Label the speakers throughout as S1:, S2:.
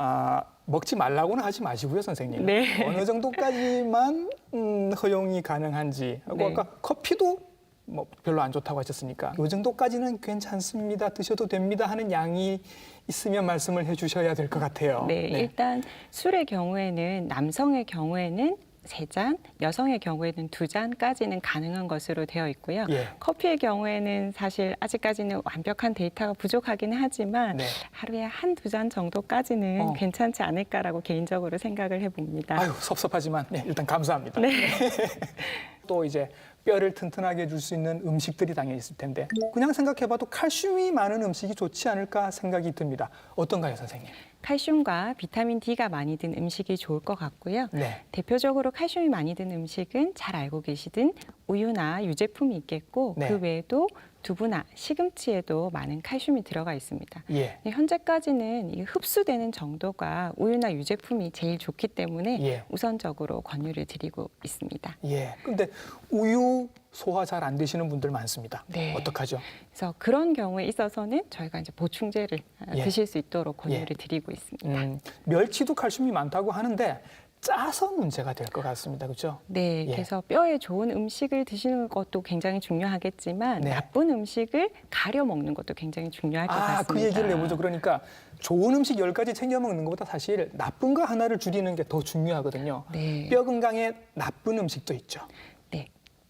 S1: 아, 먹지 말라고는 하지 마시고요, 선생님.
S2: 네.
S1: 어느 정도까지만 음, 허용이 가능한지. 하고
S2: 네.
S1: 아까 커피도 뭐 별로 안 좋다고 하셨으니까 이 정도까지는 괜찮습니다. 드셔도 됩니다 하는 양이 있으면 말씀을 해 주셔야 될 것 같아요.
S2: 네, 일단 술의 경우에는 남성의 경우에는 세 잔, 여성의 경우에는 두 잔까지는 가능한 것으로 되어 있고요.
S1: 예.
S2: 커피의 경우에는 사실 아직까지는 완벽한 데이터가 부족하긴 하지만
S1: 네.
S2: 하루에 한두 잔 정도까지는
S1: 어.
S2: 괜찮지 않을까라고 개인적으로 생각을 해봅니다.
S1: 아유 섭섭하지만 네, 일단 감사합니다.
S2: 네.
S1: 또 이제 뼈를 튼튼하게 해줄 수 있는 음식들이 당연히 있을 텐데 그냥 생각해봐도 칼슘이 많은 음식이 좋지 않을까 생각이 듭니다. 어떤가요, 선생님?
S2: 칼슘과 비타민 D가 많이 든 음식이 좋을 것 같고요.
S1: 네.
S2: 대표적으로 칼슘이 많이 든 음식은 잘 알고 계시든 우유나 유제품이 있겠고
S1: 네.
S2: 그 외에도 두부나 시금치에도 많은 칼슘이 들어가 있습니다.
S1: 예.
S2: 네, 현재까지는 이 흡수되는 정도가 우유나 유제품이 제일 좋기 때문에
S1: 예.
S2: 우선적으로 권유를 드리고 있습니다.
S1: 예. 근데 우유 소화 잘 안 되시는 분들 많습니다.
S2: 네.
S1: 어떡하죠?
S2: 그래서 그런 경우에 있어서는 저희가 이제 보충제를 아,
S1: 예.
S2: 드실 수 있도록 권유를
S1: 예.
S2: 드리고 있습니다.
S1: 음, 멸치도 칼슘이 많다고 하는데 짜서 문제가 될 것 같습니다. 그렇죠?
S2: 네,
S1: 예.
S2: 그래서 뼈에 좋은 음식을 드시는 것도 굉장히 중요하겠지만
S1: 네.
S2: 나쁜 음식을 가려 먹는 것도 굉장히 중요할 것
S1: 아,
S2: 같습니다.
S1: 그 얘기를 해보죠. 그러니까 좋은 음식 열가지 챙겨 먹는 것보다 사실 나쁜 거 하나를 줄이는 게 더 중요하거든요.
S2: 네.
S1: 뼈 건강에 나쁜 음식도 있죠.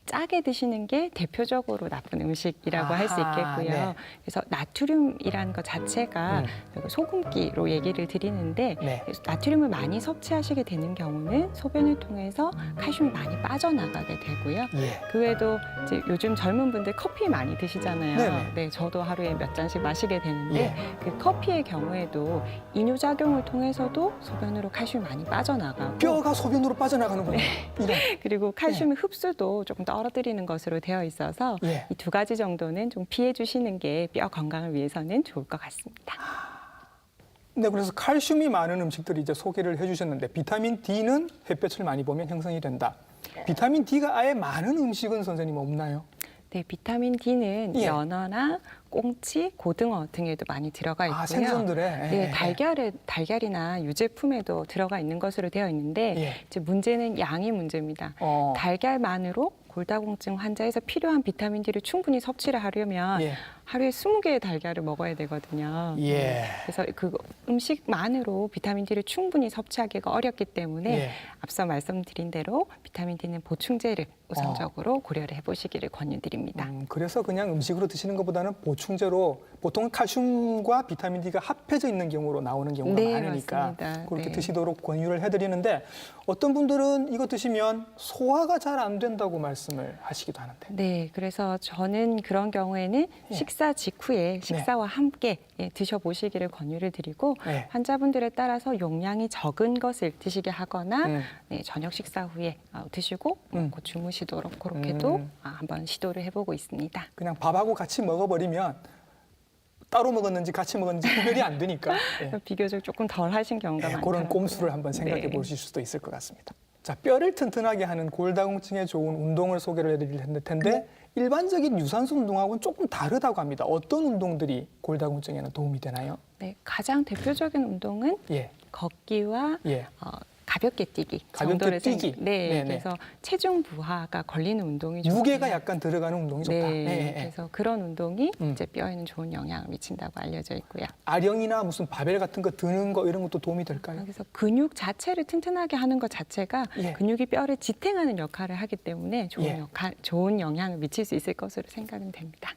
S2: 네. 짜게 드시는 게 대표적으로 나쁜 음식이라고 할 수 있겠고요.
S1: 네.
S2: 그래서 나트륨이라는 것 자체가
S1: 음.
S2: 소금기로 얘기를 드리는데
S1: 네.
S2: 나트륨을 많이 섭취하시게 되는 경우는 소변을 통해서 칼슘이 많이 빠져나가게 되고요.
S1: 예.
S2: 그 외에도 이제 요즘 젊은 분들 커피 많이 드시잖아요.
S1: 네네.
S2: 네, 저도 하루에 몇 잔씩 마시게 되는데
S1: 예.
S2: 그 커피의 경우에도 이뇨 작용을 통해서도 소변으로 칼슘이 많이 빠져나가고
S1: 뼈가 소변으로 빠져나가는군요.
S2: 네.
S1: 이런.
S2: 그리고 칼슘의 흡수도 조금 떨어뜨리는 것으로 되어 있어서
S1: 예.
S2: 이 두 가지 정도는 좀 피해 주시는 게 뼈 건강을 위해서는 좋을 것 같습니다.
S1: 네, 그래서 칼슘이 많은 음식들을 이제 소개를 해주셨는데 비타민 D는 햇볕을 많이 보면 형성이 된다. 비타민 D가 아예 많은 음식은 선생님 없나요?
S2: 네, 비타민 D는
S1: 예.
S2: 연어나 꽁치, 고등어 등에도 많이 들어가 있고요.
S1: 아, 생선들에.
S2: 네,
S1: 예.
S2: 달걀에 달걀이나 유제품에도 들어가 있는 것으로 되어 있는데
S1: 예.
S2: 이제 문제는 양이 문제입니다.
S1: 어.
S2: 달걀만으로 골다공증 환자에서 필요한 비타민 D를 충분히 섭취를 하려면
S1: 예.
S2: 하루에 20개의 달걀을 먹어야 되거든요.
S1: 예.
S2: 그래서 그 음식만으로 비타민 D를 충분히 섭취하기가 어렵기 때문에
S1: 예.
S2: 앞서 말씀드린 대로 비타민 D는 보충제를 우선적으로 고려를 해보시기를 권유드립니다.
S1: 음, 그래서 그냥 음식으로 드시는 것보다는 보충제로 보통은 칼슘과 비타민 D가 합해져 있는 경우로 나오는 경우가
S2: 네,
S1: 많으니까
S2: 맞습니다.
S1: 그렇게
S2: 네.
S1: 드시도록 권유를 해드리는데 어떤 분들은 이거 드시면 소화가 잘 안 된다고 말씀을 하시기도 하는데
S2: 네, 그래서 저는 그런 경우에는
S1: 예.
S2: 식사 직후에 식사와 함께 예, 드셔보시기를 권유를 드리고
S1: 네.
S2: 환자분들에 따라서 용량이 적은 것을 드시게 하거나
S1: 음.
S2: 네, 저녁 식사 후에 어, 드시고
S1: 음.
S2: 곧 주무시도록 그렇게도
S1: 음.
S2: 아, 한번 시도를 해보고 있습니다.
S1: 그냥 밥하고 같이 먹어버리면 따로 먹었는지 같이 먹었는지 구별이 안 되니까 예.
S2: 비교적 조금 덜 하신 경우가
S1: 예,
S2: 많더라고요.
S1: 그런 꼼수를 한번 생각해
S2: 네.
S1: 보실 수도 있을 것 같습니다. 자, 뼈를 튼튼하게 하는 골다공증에 좋은 운동을 소개를 해드릴 텐데 일반적인 유산소 운동하고는 조금 다르다고 합니다. 어떤 운동들이 골다공증에는 도움이 되나요?
S2: 네, 가장 대표적인 운동은
S1: 예,
S2: 걷기와
S1: 예.
S2: 어, 가볍게 뛰기
S1: 가볍게
S2: 정도를 생-
S1: 뛰기.
S2: 네,
S1: 네네.
S2: 그래서 체중 부하가 걸리는 운동이 좋고요.
S1: 무게가 약간 들어가는 운동이 좋다.
S2: 네,
S1: 예, 예.
S2: 그래서 그런 운동이
S1: 음.
S2: 이제 뼈에는 좋은 영향을 미친다고 알려져 있고요.
S1: 아령이나 무슨 바벨 같은 거 드는 거 이런 것도 도움이 될까요?
S2: 그래서 근육 자체를 튼튼하게 하는 것 자체가
S1: 예.
S2: 근육이 뼈를 지탱하는 역할을 하기 때문에 좋은
S1: 예.
S2: 역할, 좋은 영향을 미칠 수 있을 것으로 생각은 됩니다.